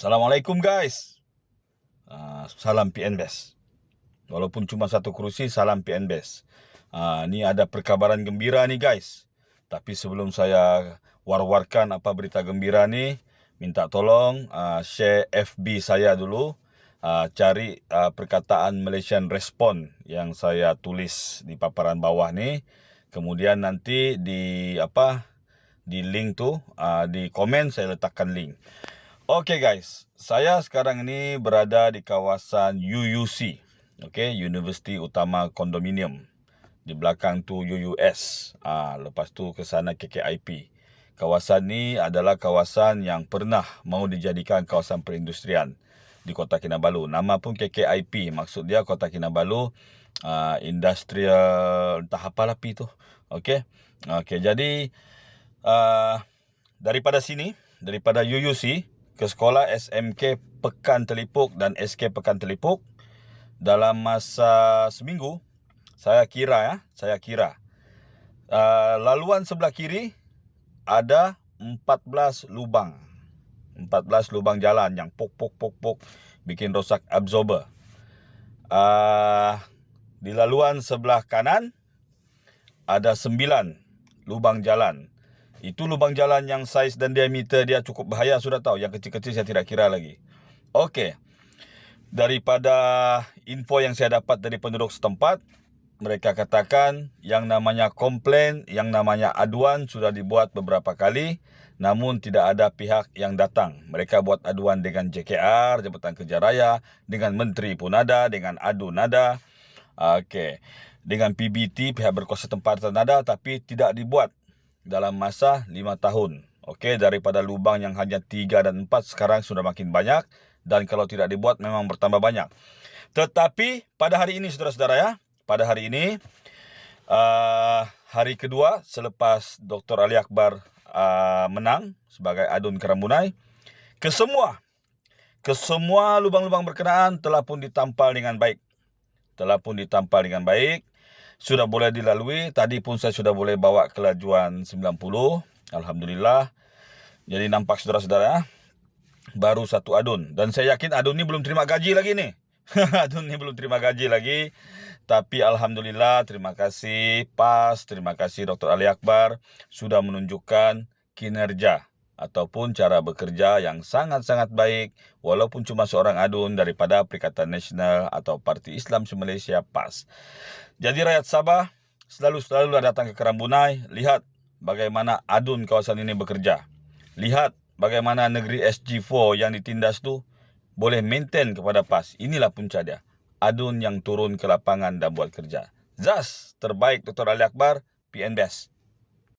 Assalamualaikum guys. Uh, salam PNBest. Walaupun cuma satu kerusi, salam PNBest. Uh, ni ada perkabaran gembira ni guys. Tapi sebelum saya war-warkan apa berita gembira ni, minta tolong uh, share FB saya dulu. Uh, cari uh, perkataan Malaysian Respond yang saya tulis di paparan bawah ni. Kemudian nanti di apa di link tu uh, di komen saya letakkan link. Okay guys, saya sekarang ini berada di kawasan UUC, okay, Universiti Utama Kondominium. Di belakang tu UUS, ah, lepas tu ke sana KKIP. Kawasan ni adalah kawasan yang pernah mau dijadikan kawasan perindustrian di Kota Kinabalu. Nama pun KKIP, maksud dia Kota Kinabalu uh, Industrial, entah apa lapi tu. Okay, okay jadi uh, daripada sini, daripada UUC, ke sekolah SMK Pekan Telipuk dan SK Pekan Telipuk. Dalam masa seminggu saya kira ya saya kira uh, laluan sebelah kiri ada 14 lubang. 14 lubang jalan yang pok pok pok pok bikin rosak absorber. Uh, di laluan sebelah kanan ada 9 lubang jalan itu lubang jalan yang saiz dan diameter dia cukup bahaya sudah tahu. Yang kecil-kecil saya tidak kira lagi. Okey. Daripada info yang saya dapat dari penduduk setempat, mereka katakan yang namanya komplain, yang namanya aduan sudah dibuat beberapa kali namun tidak ada pihak yang datang. Mereka buat aduan dengan JKR, Jabatan Kerja Raya, dengan Menteri pun ada, dengan Adu Nada. Okey. Dengan PBT, pihak berkuasa tempat ada tapi tidak dibuat dalam masa lima tahun. Okey, daripada lubang yang hanya tiga dan empat sekarang sudah makin banyak dan kalau tidak dibuat memang bertambah banyak. Tetapi pada hari ini saudara-saudara ya, pada hari ini uh, hari kedua selepas Dr. Ali Akbar uh, menang sebagai adun Kerambunai, kesemua kesemua lubang-lubang berkenaan telah pun ditampal dengan baik. Telah pun ditampal dengan baik sudah boleh dilalui. Tadi pun saya sudah boleh bawa kelajuan 90. Alhamdulillah. Jadi nampak saudara-saudara, baru satu adun. Dan saya yakin adun ni belum terima gaji lagi nih. adun ni belum terima gaji lagi. Tapi Alhamdulillah, terima kasih PAS, terima kasih Dr. Ali Akbar sudah menunjukkan kinerja ataupun cara bekerja yang sangat-sangat baik walaupun cuma seorang adun daripada Perikatan Nasional atau Parti Islam Malaysia PAS. Jadi rakyat Sabah selalu-selalu datang ke Kerambunai, lihat bagaimana adun kawasan ini bekerja. Lihat bagaimana negeri SG4 yang ditindas tu boleh maintain kepada PAS. Inilah punca dia. Adun yang turun ke lapangan dan buat kerja. Zas, terbaik Dr. Ali Akbar, PN Best.